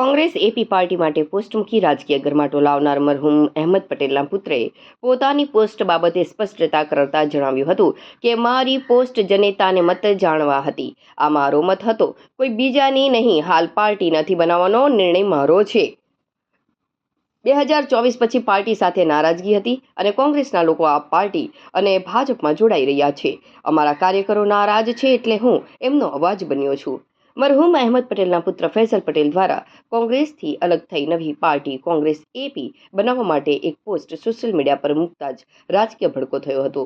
Congress AP party માટે post મૂકી રાજકીય ગરમાટો લાવનાર મરહુમ અહેમદ પટેલના પુત્રે પોતાની પોસ્ટ બાબતે સ્પષ્ટતા કરતા જણાવ્યું હતું કે, મારી પોસ્ટ જનેતાને મત જાણવા હતી. આ મારો મત હતો. કોઈ બીજાની નહીં, હાલ પાર્ટી નથી બનાવવાનો નિર્ણય મારો છે. બે હજાર ચોવીસ પછી પાર્ટી સાથે નારાજગી હતી અને કોંગ્રેસના લોકો આ પાર્ટી અને ભાજપમાં જોડાઈ રહ્યા છે. અમારા કાર્યકરો નારાજ છે એટલે હું એમનો અવાજ બન્યો છું. મરહુમ અહેમદ પટેલના પુત્ર ફૈસલ પટેલ દ્વારા કોંગ્રેસથી અલગ થઈ નવી પાર્ટી કોંગ્રેસ એપી બનાવવા માટે એક પોસ્ટ સોશિયલ મીડિયા પર મૂકતા જ રાજકીય ભડકો થયો હતો.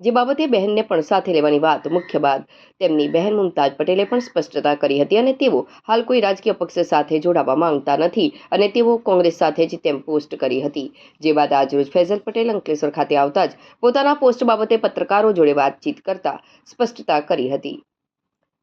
જે બાબતે બહેનને પણ સાથે લેવાની વાત મુખ્ય બાદ તેમની બહેન મુમતાજ પટેલે પણ સ્પષ્ટતા કરી હતી અને તેઓ હાલ કોઈ રાજકીય પક્ષ સાથે જોડાવા માંગતા નથી અને તેઓ કોંગ્રેસ સાથે જ તેમ પોસ્ટ કરી હતી. જે બાદ આજરોજ ફૈઝલ પટેલ અંકલેશ્વર ખાતે આવતા જ પોતાના પોસ્ટ બાબતે પત્રકારો જોડે વાતચીત કરતા સ્પષ્ટતા કરી હતી.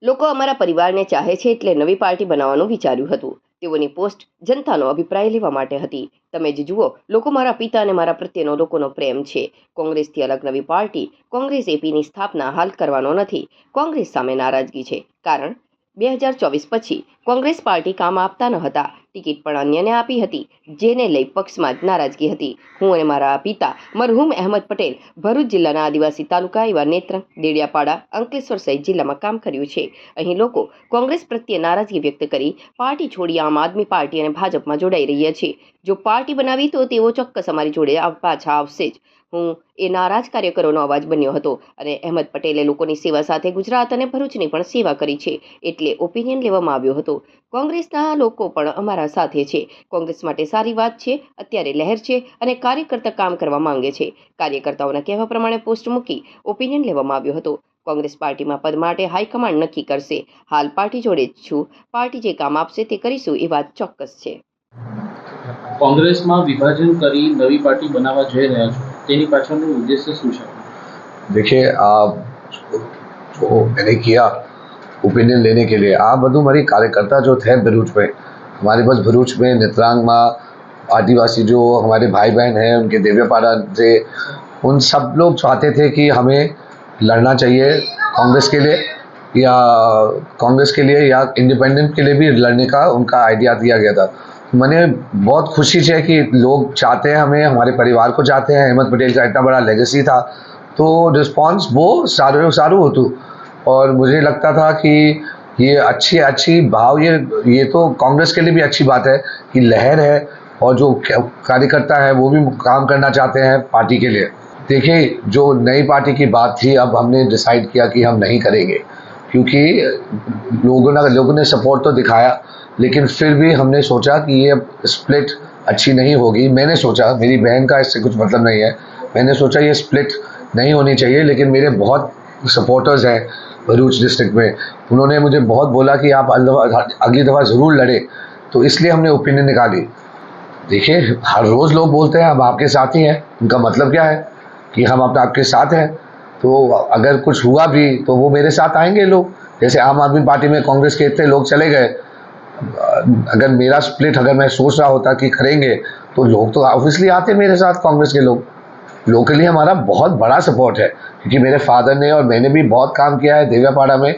લોકો અમારા પરિવારને ચાહે છે એટલે નવી પાર્ટી બનાવવાનું વિચાર્યું હતું. તેઓની પોસ્ટ જનતાનો અભિપ્રાય લેવા માટે હતી. તમે જ જુઓ, લોકો મારા પિતા અને મારા પ્રત્યેનો લોકોનો પ્રેમ છે. કોંગ્રેસથી અલગ નવી પાર્ટી, કોંગ્રેસ એપીની સ્થાપના હાલ કરવાનો નથી. કોંગ્રેસ સામે નારાજગી છે. કારણ, બે હજાર ચોવીસ પછી કોંગ્રેસ પાર્ટી કામ આપતા ન હતા. ટિકિટ પણ અન્યને આપી હતી, જેને લઈ પક્ષમાં જ નારાજગી હતી. હું અને મારા પિતા મરહુમ અહેમદ પટેલ ભરૂચ જિલ્લાના આદિવાસી તાલુકા એવા નેત્ર દેડિયાપાડા, અંકલેશ્વર સહિત જિલ્લામાં કામ કર્યું છે. અહીં લોકો કોંગ્રેસ પ્રત્યે નારાજગી વ્યક્ત કરી પાર્ટી છોડી આમ આદમી પાર્ટી અને ભાજપમાં જોડાઈ રહ્યા છે. જો પાર્ટી બનાવી તો તેઓ ચોક્કસ અમારી જોડે પાછા આવશે જ. હું એ નારાજ કાર્યકરોનો અવાજ બન્યો હતો અને અહેમદ પટેલે લોકોની સેવા સાથે ગુજરાત અને ભરૂચની પણ સેવા કરી છે, એટલે ઓપિનિયન લેવામાં આવ્યો હતો. કોંગ્રેસના લોકો પણ અમારા સાથે છે કોંગ્રેસ માટે સારી વાત છે અત્યારે લહેર છે અને કાર્યકર્તા કામ કરવા માંગે છે કાર્યકર્તાઓના કહેવા પ્રમાણે પોસ્ટ મૂકી ઓપિનિયન લેવામાં આવ્યો હતો કોંગ્રેસ પાર્ટીમાં પદ માટે હાઈકમાન્ડ નક્કી કરશે હાલ પાર્ટી જોડે જ છું પાર્ટી જે કામ આપશે તે કરીશું એ વાત ચોક્કસ છે કોંગ્રેસમાં વિભાજન કરી નવી પાર્ટી બનાવવા જઈ રહ્યા છો તેની પાછળનું ઉદ્દેશ્ય શું છે देखिए आप जो मैंने किया ओपिनियन लेने के लिए आप બધું મારી कार्यकर्ता जो थे भरूच में हमारे पास भरूच में, नेत्रांग माँ, आदिवासी जो हमारे भाई बहन हैं, उनके देव्यपाड़ा थे उन सब लोग चाहते थे कि हमें लड़ना चाहिए कांग्रेस के लिए, या कांग्रेस के लिए, या इंडिपेंडेंट के लिए भी लड़ने का उनका आइडिया दिया गया था। मैंने बहुत खुशी थी कि लोग चाहते हैं हमें, हमारे परिवार को चाहते हैं, अहमद पटेल का इतना बड़ा लेगेसी था। तो रिस्पॉन्स वो सारे सारू होतु। और मुझे लगता था कि ये अच्छी अच्छी भाव, ये ये तो कांग्रेस के लिए भी अच्छी बात है कि लहर है और जो कार्यकर्ता है वो भी काम करना चाहते हैं पार्टी के लिए। देखिए, जो नई पार्टी की बात थी, अब हमने डिसाइड किया कि हम नहीं करेंगे, क्योंकि लोगों ने लोगों ने सपोर्ट तो दिखाया, लेकिन फिर भी हमने सोचा कि ये स्प्लिट अच्छी नहीं होगी। मैंने सोचा, मेरी बहन का इससे कुछ मतलब नहीं है। मैंने सोचा ये स्प्लिट नहीं होनी चाहिए, लेकिन मेरे बहुत सपोर्टर्स हैं। भरूच डिस्ट्रिक्ट में। उन्होंने मुझे बहुत बोला कि आप अगली दफ़ा ज़रूर लड़े। तो इसलिए हमने ओपिनियन निकाली। देखिए, हर रोज़ लोग बोलते हैं, हम आपके साथ ही हैं। उनका मतलब क्या है? कि हम अपना आपके साथ हैं। तो अगर कुछ हुआ भी तो वो मेरे साथ आएँगे लोग। जैसे आम आदमी पार्टी में कांग्रेस के इतने लोग चले गए। अगर मेरा स्प्लिट अगर मैं सोच रहा होता कि करेंगे तो लोग तो ऑब्वियसली आते मेरे साथ, कांग्रेस के लोग। लोकली हमारा बहुत बड़ा सपोर्ट है, क्योंकि मेरे फादर ने और मैंने भी बहुत काम किया है देव्यापाड़ा में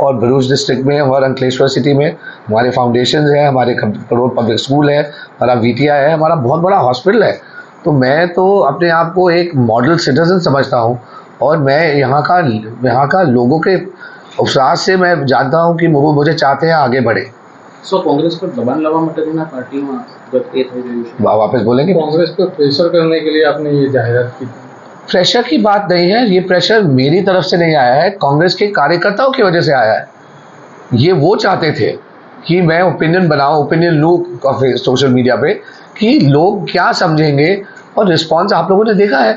और भरूच डिस्ट्रिक्ट में, और अंकलेश्वर सिटी में। हमारे फाउंडेशन है, हमारे करोड़ पब्लिक स्कूल है, हमारा वीटीआई है, हमारा बहुत बड़ा हॉस्पिटल है। तो मैं तो अपने आप को एक मॉडल सिटीजन समझता हूँ और मैं यहाँ का यहाँ का लोगों के उत्साह से मैं जानता हूँ कि वो मुझे चाहते हैं आगे बढ़े। સો કોંગ્રેસ પર દબાણ લાવવા માટે તેના પાર્ટીમાં ગત એ થઈ રહ્યું છે वा- वापस बोलेंगे कांग्रेस पर प्रेशर करने के लिए आपने ये जाहिरात की थी प्रेशर की बात नहीं है ये प्रेशर मेरी तरफ से नहीं आया है कांग्रेस के कार्यकर्ताओं की वजह से आया है ये वो चाहते थे कि मैं ओपिनियन बनाऊं ओपिनियन लूँ सोशल मीडिया पे कि लोग क्या समझेंगे और रिस्पॉन्स आप लोगों ने देखा है